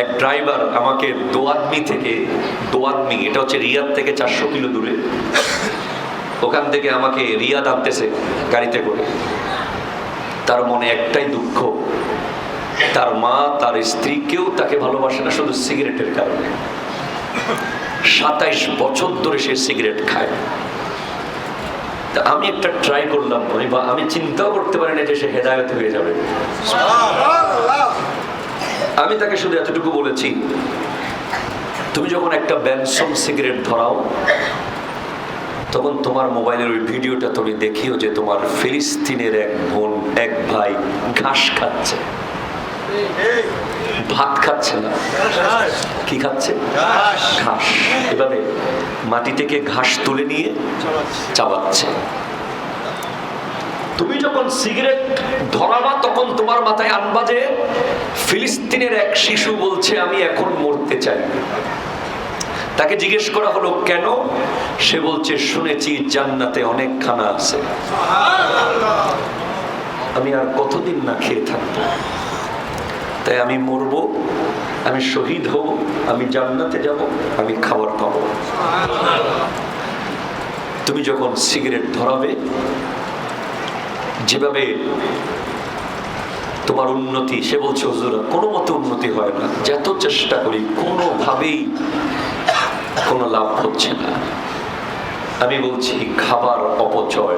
এক ড্রাইভার আমাকে দোয়াদমি থেকে দোয়াদমি এটা হচ্ছে রিয়াদ থেকে চারশো কিলো দূরে, ওখান থেকে আমাকে রিয়াদ আনতেছে গাড়িতে করে। তার মনে একটাই দুঃখ, তার মা, তার স্ত্রী কেউ তাকে ভালোবাসে না, শুধু সিগারেটের কারণে। সাতাইশ বছর ধরে সে সিগারেট খায়। তা আমি একটা ট্রাই করলাম, আমি বা, আমি চিন্তাও করতে পারি না যে সে হেদায়ত হয়ে যাবে। আমি তাকে শুধু এতটুকু বলেছি, তুমি যখন একটা ব্যানসম সিগারেট ধরাও, তখন তোমার মোবাইলের ওই ভিডিওটা তুমি দেখিও যে তোমার ফিলিস্তিনের এক বোন, এক ভাই ঘাস খাচ্ছে। ভাত খাচ্ছে না। কি খাচ্ছে? ঘাস। এভাবে মাটি থেকে ঘাস তুলে নিয়ে চাবাচ্ছে তুমি যখন সিগারেট ধরাবা, তখন তোমার মাথায় আনবা যে ফিলিস্তিনের এক শিশু বলছে, আমি এখন মরতে চাই। তাকে জিজ্ঞেস করা হলো, কেন? সে বলছে, শুনেছি জান্নাতে অনেক খানা আছে। আমি আর কতদিন না খেয়ে থাকব? তাই আমি মরবো, আমি শহীদ হব, আমি জান্নাতে যাব, আমি খাবার পাবো। তুমি যখন সিগারেট ধরাবে, যেভাবে তোমার উন্নতি, সে বলছে, হুজুর, কোনো মতে উন্নতি হয় না। যত চেষ্টা করি, কোনোভাবেই কোনো লাভ হচ্ছে না। আমি বলছি, খাবার অপচয়।